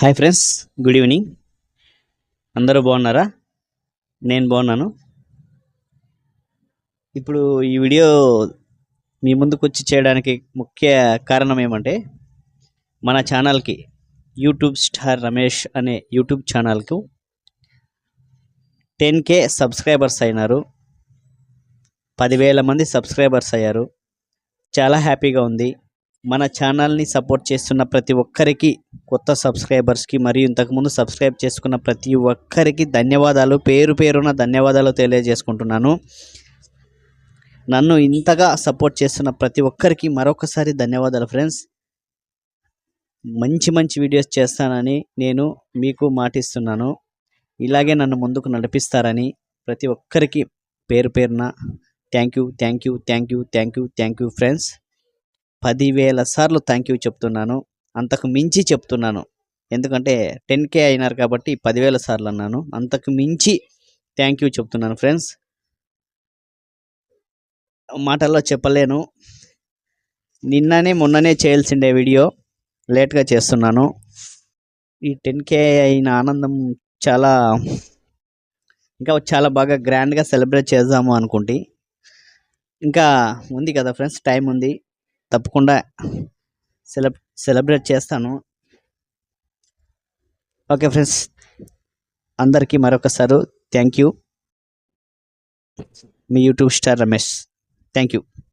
Hi friends good evening అందరూ బాగున్నారా? నేను బాగున్నాను. ఇప్పుడు ఈ వీడియో మీ ముందుకు వచ్చి చేయడానికి ముఖ్య కారణం ఏమంటే మన ఛానల్కి యూట్యూబ్ స్టార్ రమేష్ అనే యూట్యూబ్ ఛానల్కు టెన్ కే సబ్స్క్రైబర్స్ అయినారు. పదివేల మంది సబ్స్క్రైబర్స్ అయ్యారు. చాలా హ్యాపీగా ఉంది. మన ఛానల్ని సపోర్ట్ చేస్తున్న ప్రతి ఒక్కరికి కొత్త సబ్స్క్రైబర్స్కి మరియు ఇంతకుముందు సబ్స్క్రైబ్ చేసుకున్న ప్రతి ఒక్కరికి ధన్యవాదాలు. పేరు పేరున ధన్యవాదాలు తెలియజేసుకుంటున్నాను. నన్ను ఇంతగా సపోర్ట్ చేస్తున్న ప్రతి ఒక్కరికి మరొకసారి ధన్యవాదాలు ఫ్రెండ్స్. మంచి మంచి వీడియోస్ చేస్తానని నేను మీకు మాటిస్తున్నాను. ఇలాగే నన్ను ముందుకు నడిపిస్తారని ప్రతి ఒక్కరికి పేరు పేరున thank you thank you thank you thank you thank you friends. పదివేల సార్లు థ్యాంక్ యూ చెప్తున్నాను. అంతకు మించి చెప్తున్నాను. ఎందుకంటే టెన్ కే అయినారు కాబట్టి పదివేల సార్లు అన్నాను. అంతకు మించి థ్యాంక్ యూ చెప్తున్నాను ఫ్రెండ్స్ మాటల్లో చెప్పలేను. నిన్ననే మొన్ననే చేయాల్సిండే వీడియో. లేట్గా చేస్తున్నాను. ఈ టెన్ కే అయిన ఆనందం చాలా ఇంకా చాలా బాగా గ్రాండ్గా సెలబ్రేట్ చేద్దాము అనుకుంటే. ఇంకా ఉంది కదా ఫ్రెండ్స్ టైం ఉంది. తప్పకుండా సెలబ్ సెలబ్రేట్ చేస్తాను. ఓకే ఫ్రెండ్స్ అందరికీ మరొకసారి thank you. Me YouTube star Ramesh thank you.